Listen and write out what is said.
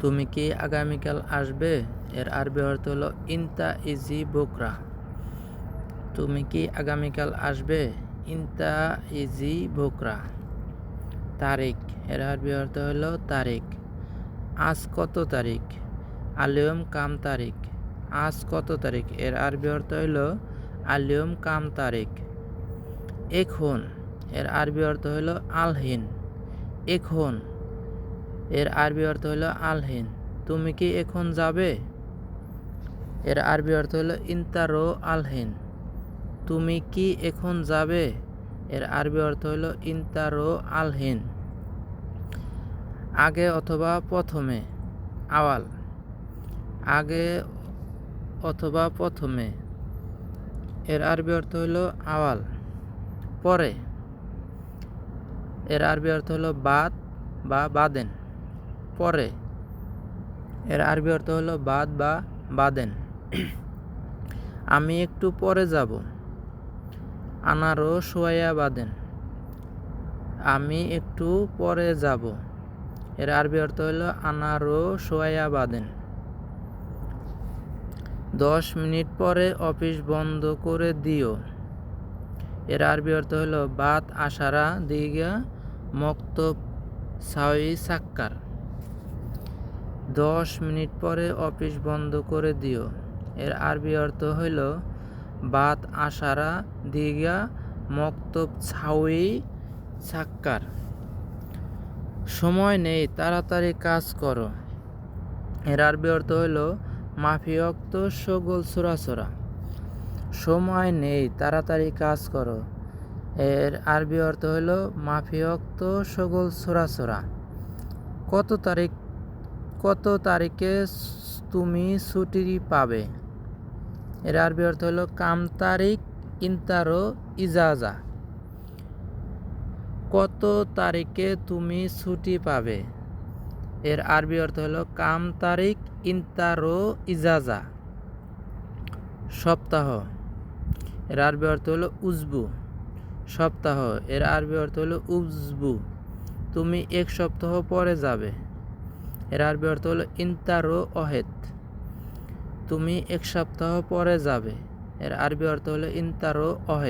তুমি কি আগামীকাল আসবে? এর আরবি অর্থ হলো ইনতা ইজি বোকরা। তুমি কি আগামীকাল আসবে? ইনতা ইজি বোকরা। তারিখ। এর আরবি অর্থ হলো তারিখ। আজ কত তারিখ? আলিয়ম কাম তারিখ। আজ কত তারিখ? এর আরবি অর্থ হলো আলিয়ম কাম তারিখ। এখন এর আরবি অর্থ হলো আলহিন। এখন এর আরবি অর্থ হলো আলহিন। তুমি কি এখন যাবে? এর আরবি অর্থ হলো ইন্তারো আলহিন। তুমি কি এখন যাবে? এর আরবি অর্থ হলো ইন্তারো আলহিন। আগে অথবা প্রথমে। আওয়াল। আগে অথবা প্রথমে। এর আরবি অর্থ হলো আওয়াল। পরে। এর আরবি অর্থ হলো বাদ বা বাদেন। পরে। এর আরবি অর্থ হলো বাদ বা বাদেন। আমি একটু পরে যাব। আনারও সোয়া বাদেন। আমি একটু পরে যাব। এর আরবি অর্থ হলো আনারও সোয়া বাদেন। দশ মিনিট পরে অফিস বন্ধ করে দিও। এর আরবি অর্থ হলো বাত আশারা দিগা মক্তব সাউই সাক্কার। দশ মিনিট পরে অফিস বন্ধ করে দিও। এর আরবি অর্থ হইল, বাত আশারা দিগা মক্তব ছাউই সাক্কার সময় নেই, তাড়াতাড়ি কাজ করো। এর আরবি অর্থ হইল, মাফিয়ক্ত সগোল সোরাসোরা। সময় নেই, তাড়াতাড়ি কাজ করো। এর আরবি অর্থ হলো মাফিয়ক্ত সগোল সোরাসোরা। কত তারিখ কত তারিখে তুমি ছুটি পাবে? এর আরবি অর্থ হলো কাম তারিখ ইন্তারো ইজাজা। কত তারিখে তুমি ছুটি পাবে? এর আরবি অর্থ হলো কাম তারিখ ইন্তারো ইজাজা। সপ্তাহ। এর আরবি অর্থ হলো উজবু। সপ্তাহ। এর আরবি অর্থ হলো উজবু। তুমি এক সপ্তাহ পরে যাবে। এর আরবি অর্থ হলো ইন্তারো অহেদ। তুমি এক সপ্তাহ পরে যাবে। এর আরবি অর্থ হলো ইন্তারো অহেদ।